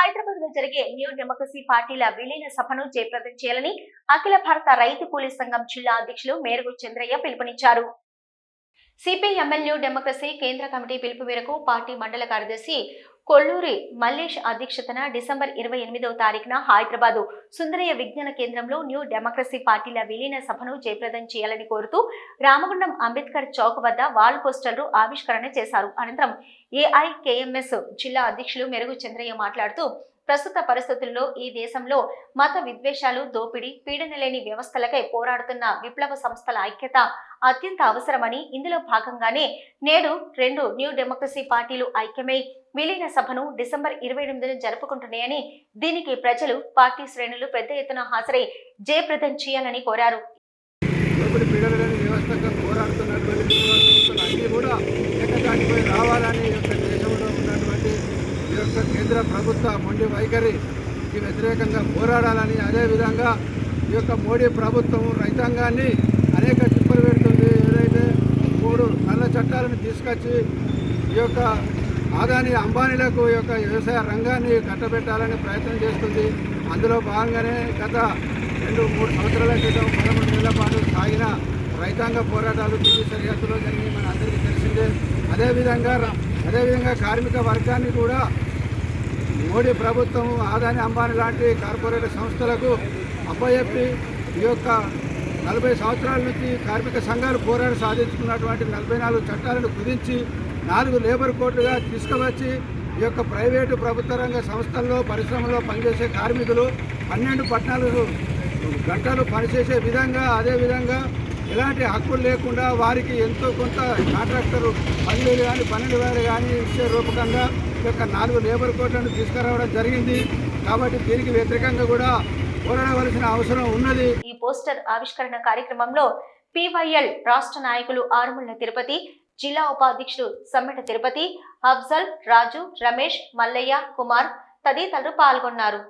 హైదరాబాద్లో జరిగే new democracy పార్టీల విలీన సభను జయప్రదం చేయాలని అఖిల భారత రైతు కూలీ సంఘం జిల్లా అధ్యక్షులు మేరుగు చంద్రయ్య పిలుపునిచ్చారు. సిపిఐ న్యూ డెమోక్రసీ కేంద్ర కమిటీ పిలుపు మేరకు పార్టీ మండల కార్యదర్శి కొల్లూరి మల్లేష్ అధ్యక్షతన డిసెంబర్ ఇరవై ఎనిమిదవ తారీఖున హైదరాబాదు సుందరయ్య విజ్ఞాన కేంద్రంలో న్యూ డెమోక్రసీ పార్టీల విలీన సభను జయప్రదం చేయాలని కోరుతూ రామగుండం అంబేద్కర్ చౌక్ వద్ద వాల్ పోస్టర్లు ఆవిష్కరణ చేశారు. అనంతరం ఏఐకేఎంఎస్ జిల్లా అధ్యక్షులు మెరుగు చంద్రయ్య మాట్లాడుతూ ప్రస్తుత పరిస్థితుల్లో ఈ దేశంలో మత విద్వేషాలు దోపిడీ పీడన లేని వ్యవస్థలకై పోరాడుతున్న విప్లవ సంస్థల ఐక్యత అత్యంత అవసరమని ఇందులో భాగంగానే నేడు రెండు న్యూ డెమోక్రసీ పార్టీలు ఐక్యమై విలీన సభను డిసెంబర్ ఇరవై ఎనిమిదిన జరుపుకుంటున్నాయని దీనికి ప్రజలు పార్టీ శ్రేణులు పెద్ద ఎత్తున హాజరై జయప్రదం చేయాలని కోరారు. రావాలని ఈ యొక్క కేంద్ర ప్రభుత్వ మొండి వైఖరికి వ్యతిరేకంగా పోరాడాలని అదేవిధంగా ఈ యొక్క మోడీ ప్రభుత్వం రైతాంగాన్ని అనేక చిప్పలు పెడుతుంది. ఏదైతే మూడు నల్ల చట్టాలను తీసుకొచ్చి ఈ యొక్క ఆదాని అంబానీలకు ఈ యొక్క వ్యవసాయ రంగాన్ని కట్టబెట్టాలని ప్రయత్నం చేస్తుంది. అందులో భాగంగానే గత రెండు మూడు సంవత్సరాల క్రితం పదమూడు నెలల పాటు సాగిన రైతాంగ పోరాటాలు దిల్లీ సరిహద్దులో జరిగి మన అందరికీ తెలిసిందే. అదేవిధంగా అదేవిధంగా కార్మిక వర్గాన్ని కూడా మోడీ ప్రభుత్వం ఆదాని అంబానీ లాంటి కార్పొరేట్ సంస్థలకు అప్పచెప్పి ఈ యొక్క నలభై సంవత్సరాల నుంచి కార్మిక సంఘాలు పోరాడి సాధించుకున్నటువంటి నలభై నాలుగు చట్టాలను కుదించి నాలుగు లేబర్ కోర్టుగా తీసుకువచ్చి ఈ యొక్క ప్రైవేటు ప్రభుత్వ రంగ సంస్థల్లో పరిశ్రమలో పనిచేసే కార్మికులు పన్నెండు పద్నాలుగు గంటలు పనిచేసే విధంగా అదేవిధంగా ఎలాంటి హక్కులు లేకుండా వారికి ఎంతో కొంత కాంట్రాక్టర్ పదివేలు కానీ పన్నెండు వేలు కానీ ఇచ్చే రూపకంగా యొక్క నాలుగు లేబర్ కోట్లను తీసుకురావడం జరిగింది. కాబట్టి దీనికి వ్యతిరేకంగా కూడా పోరాడవలసిన అవసరం ఉన్నది. ఈ పోస్టర్ ఆవిష్కరణ కార్యక్రమంలో పివైఎల్ రాష్ట్ర నాయకులు ఆరుముళ్ళ తిరుపతి జిల్లా ఉపాధ్యక్షుడు సమ్మెట తిరుపతి అఫ్జల్ రాజు రమేష్ మల్లయ్య కుమార్ తదితరులు పాల్గొన్నారు.